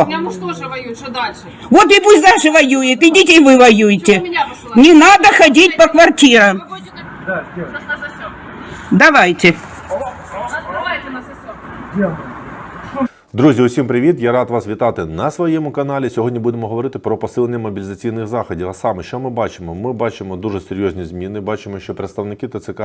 Все. У меня муж тоже воюет, что дальше? Вот и пусть дальше воюет, идите и вы Почему воюете. меня посылаете? Не надо ходить по квартирам. Вы будете сейчас нас засек. Давайте. Открывайте нас засек. Друзі, усім привіт! Я рад вас вітати на своєму каналі. Сьогодні будемо говорити про посилення мобілізаційних заходів. А саме, що ми бачимо? Ми бачимо дуже серйозні зміни. Бачимо, що представники ТЦК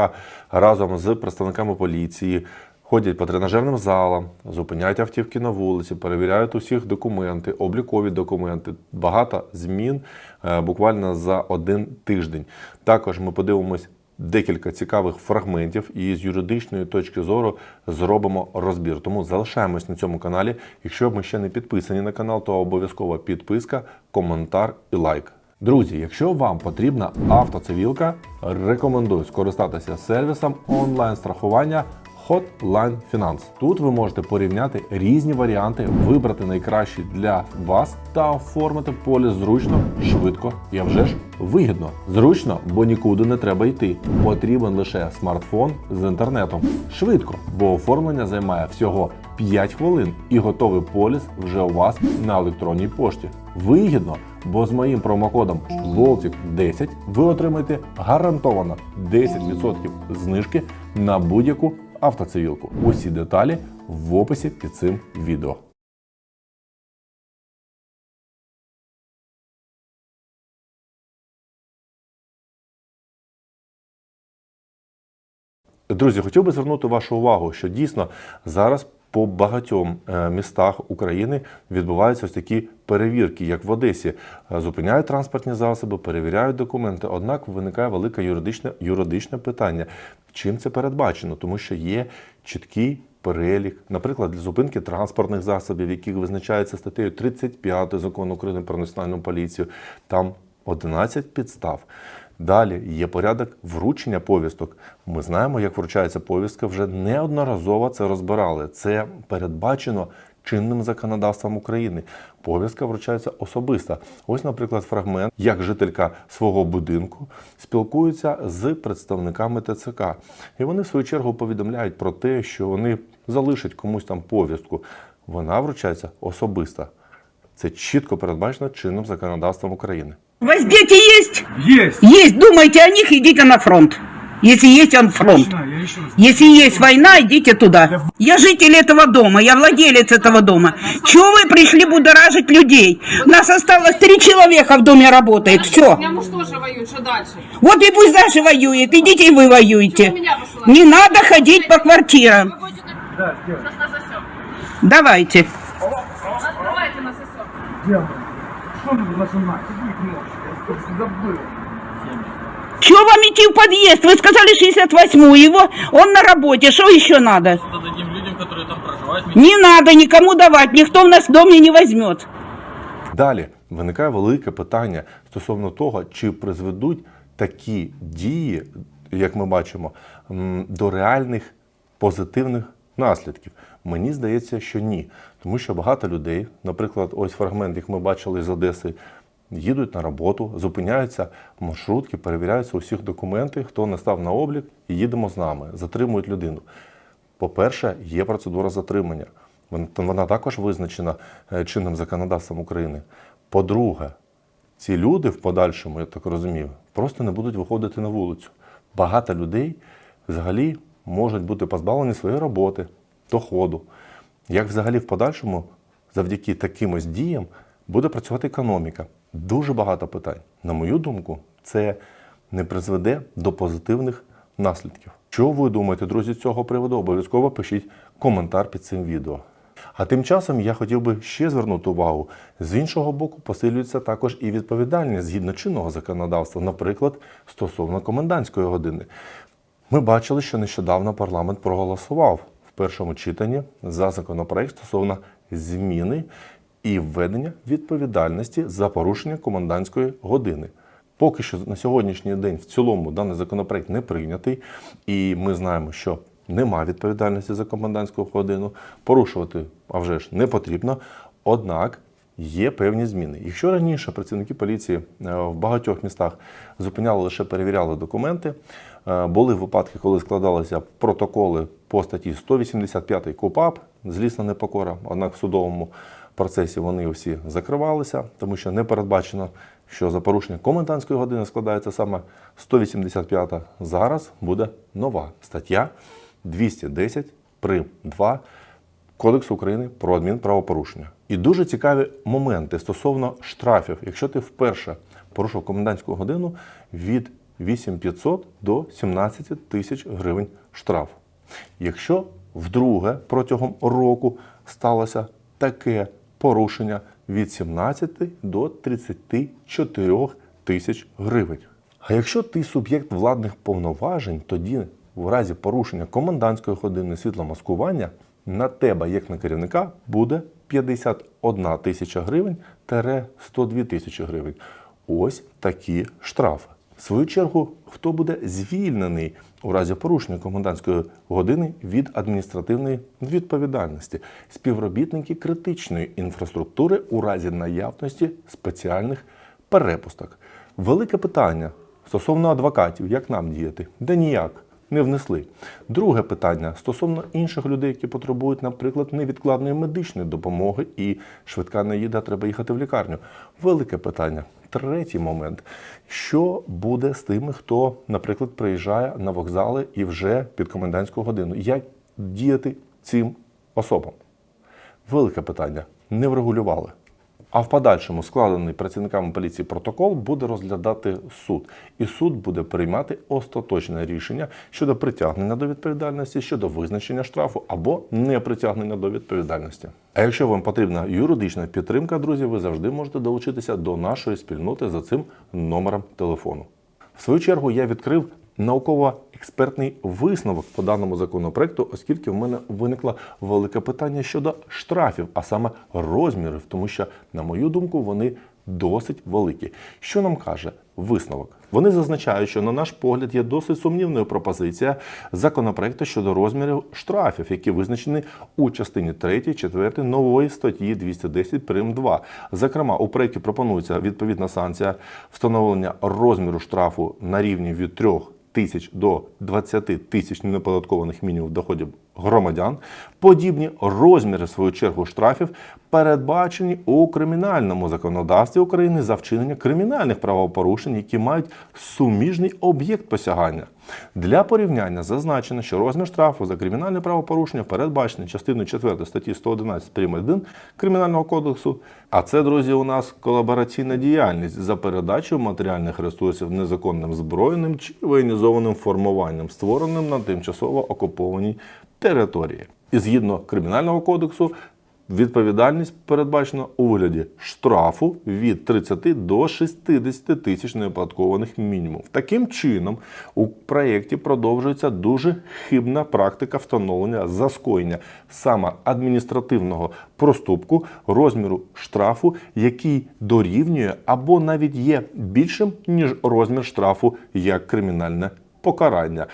разом з представниками поліції ходять по тренажерним залам, зупиняють автівки на вулиці, перевіряють усіх документи, облікові документи. Багато змін е, буквально за один тиждень. Також ми подивимось декілька цікавих фрагментів і з юридичної точки зору зробимо розбір. Тому залишаємось на цьому каналі. Якщо ви ще не підписані на канал, то обов'язково підписка, коментар і лайк. Друзі, якщо вам потрібна автоцивілка, рекомендую скористатися сервісом онлайн-страхування Hotline Finance. Тут ви можете порівняти різні варіанти, вибрати найкращий для вас та оформити поліс зручно, швидко і вже ж вигідно. Зручно, бо нікуди не треба йти. Потрібен лише смартфон з інтернетом. Швидко, бо оформлення займає всього 5 хвилин і готовий поліс вже у вас на електронній пошті. Вигідно, бо з моїм промокодом Baltic10 ви отримаєте гарантовано 10% знижки на будь-яку автоцивілку. Усі деталі в описі під цим відео. Друзі, хотів би звернути вашу увагу, що дійсно зараз по багатьом е, містах України відбуваються ось такі перевірки, як в Одесі. Е, Зупиняють транспортні засоби, перевіряють документи. Однак виникає велике юридичне, юридичне питання. Чим це передбачено? Тому що є чіткий перелік, наприклад, для зупинки транспортних засобів, які визначаються статтею 35 закону України про національну поліцію. Там 11 підстав. Далі є порядок вручення повісток. Ми знаємо, як вручається повістка. Вже неодноразово це розбирали. Це передбачено чинним законодавством України. Повістка вручається особисто. Ось, наприклад, фрагмент, як жителька свого будинку спілкується з представниками ТЦК. І вони, в свою чергу, повідомляють про те, що вони залишать комусь там повістку. Вона вручається особисто. Це чітко передбачено чинним законодавством України. У вас дети есть? Есть! Есть. Думайте о них, идите на фронт. Если есть он фронт. Если есть война, идите туда. Я житель этого дома, я владелец этого дома. Чего вы пришли будоражить людей? Нас осталось три человека в доме работает. У Все. меня муж тоже воюет, что дальше? Вот и пусть дальше воюет. Идите и вы воюете. Не надо ходить по квартирам. Давайте. Нас засек. Сделай. Что надо нажимать? Иди кнопочку. Я просто забыл. Чего вам идти в подъезд? Вы сказали 68 его, он на работе, что еще надо? Это дадим людям, которые там проживают. Не надо никому давать, никто в нас в доме не возьмет. Далі виникає велике питання стосовно того, чи призведуть такі дії, як ми бачимо, м, до реальних позитивних наслідків. Мені здається, що ні. Тому що багато людей, наприклад, ось фрагмент, як ми бачили з Одеси, їдуть на роботу, зупиняються маршрутки, перевіряються усіх документи, хто не став на облік, і їдемо з нами, затримують людину. По-перше, є процедура затримання. Вона також визначена е, чинним законодавством України. По-друге, ці люди в подальшому, я так розумію, просто не будуть виходити на вулицю. Багато людей взагалі можуть бути позбавлені своєї роботи, доходу. Як взагалі в подальшому, завдяки таким ось діям, буде працювати економіка? Дуже багато питань. На мою думку, це не призведе до позитивних наслідків. Що ви думаєте, друзі, з цього приводу? Обов'язково пишіть коментар під цим відео. А тим часом я хотів би ще звернути увагу: з іншого боку, посилюється також і відповідальність згідно чинного законодавства, наприклад, стосовно комендантської години. Ми бачили, що нещодавно парламент проголосував першому читанні за законопроект стосовно зміни і введення відповідальності за порушення комендантської години. Поки що на сьогоднішній день в цілому даний законопроект не прийнятий, і ми знаємо, що нема відповідальності за комендантську годину. Порушувати а вже ж не потрібно. Однак є певні зміни. Якщо раніше працівники поліції е, в багатьох містах зупиняли лише перевіряли документи, е, були випадки, коли складалися протоколи по статті 185 КУПАП, злісна непокора, однак в судовому процесі вони всі закривалися, тому що не передбачено, що за порушення комендантської години складається саме 185. Зараз буде нова стаття 210 прим 2 Кодексу України про адмінправопорушення. І дуже цікаві моменти стосовно штрафів. Якщо ти вперше порушив комендантську годину від 8500 до 17 тисяч гривень штраф. Якщо вдруге протягом року сталося таке порушення від 17 до 34 тисяч гривень. А якщо ти суб'єкт владних повноважень, тоді в разі порушення комендантської години світломаскування на тебе, як на керівника, буде 51 тисяча гривень тере 102 тисячі гривень. Ось такі штрафи. В свою чергу, хто буде звільнений у разі порушення комендантської години від адміністративної відповідальності, співробітники критичної інфраструктури у разі наявності спеціальних перепусток. Велике питання стосовно адвокатів, як нам діяти? Де ніяк. Не внесли. Друге питання стосовно інших людей, які потребують, наприклад, невідкладної медичної допомоги, і швидка не їде, треба їхати в лікарню. Велике питання. Третій момент: що буде з тими, хто, наприклад, приїжджає на вокзали і вже під комендантську годину? Як діяти цим особам? Велике питання. Не врегулювали. А в подальшому складений працівниками поліції протокол буде розглядати суд, і суд буде приймати остаточне рішення щодо притягнення до відповідальності, щодо визначення штрафу або непритягнення до відповідальності. А якщо вам потрібна юридична підтримка, друзі, ви завжди можете долучитися до нашої спільноти за цим номером телефону. В свою чергу я відкрив науково-експертний висновок по даному законопроекту, оскільки в мене виникло велике питання щодо штрафів, а саме розмірів, тому що, на мою думку, вони досить великі. Що нам каже висновок? Вони зазначають, що на наш погляд є досить сумнівною пропозиція законопроекту щодо розмірів штрафів, які визначені у частині 3, 4 нової статті 210 прим. 2. Зокрема, у проєкті пропонується відповідна санкція встановлення розміру штрафу на рівні від 3 тисяч до 20 тисяч неподаткованих мінімумів доходів громадян. Подібні розміри, в свою чергу, штрафів передбачені у кримінальному законодавстві України за вчинення кримінальних правопорушень, які мають суміжний об'єкт посягання. Для порівняння зазначено, що розмір штрафу за кримінальне правопорушення передбачений частиною 4 статті 111 прим. 1 Кримінального кодексу. А це, друзі, у нас колабораційна діяльність за передачу матеріальних ресурсів незаконним збройним чи воєнізованим формуванням, створеним на тимчасово окупованій території. І згідно кримінального кодексу, відповідальність передбачена у вигляді штрафу від 30 до 60 тисяч неоподаткованих мінімумів. Таким чином, у проєкті продовжується дуже хибна практика встановлення за скоєння саме адміністративного проступку розміру штрафу, який дорівнює або навіть є більшим ніж розмір штрафу як кримінальне покарання.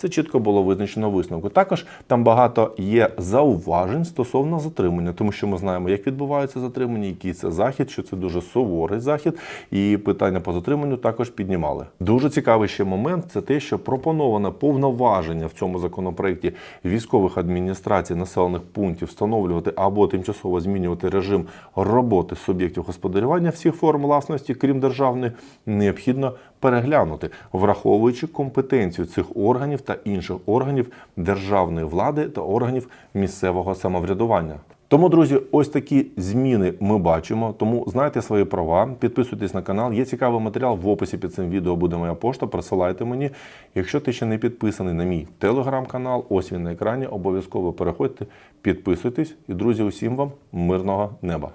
Це чітко було визначено висновку. Також там багато є зауважень стосовно затримання, тому що ми знаємо, як відбувається затримання, який це захід, що це дуже суворий захід, і питання по затриманню також піднімали. Дуже цікавий ще момент це те, що пропоноване повноваження в цьому законопроекті військових адміністрацій населених пунктів встановлювати або тимчасово змінювати режим роботи суб'єктів господарювання всіх форм власності, крім державної, необхідно переглянути, враховуючи компетенцію цих органів та інших органів державної влади та органів місцевого самоврядування. Тому, друзі, ось такі зміни ми бачимо. Тому знайте свої права, підписуйтесь на канал. Є цікавий матеріал в описі під цим відео буде моя пошта. Присилайте мені. Якщо ти ще не підписаний на мій телеграм-канал, ось він на екрані. Обов'язково переходьте, підписуйтесь. І друзі, усім вам мирного неба.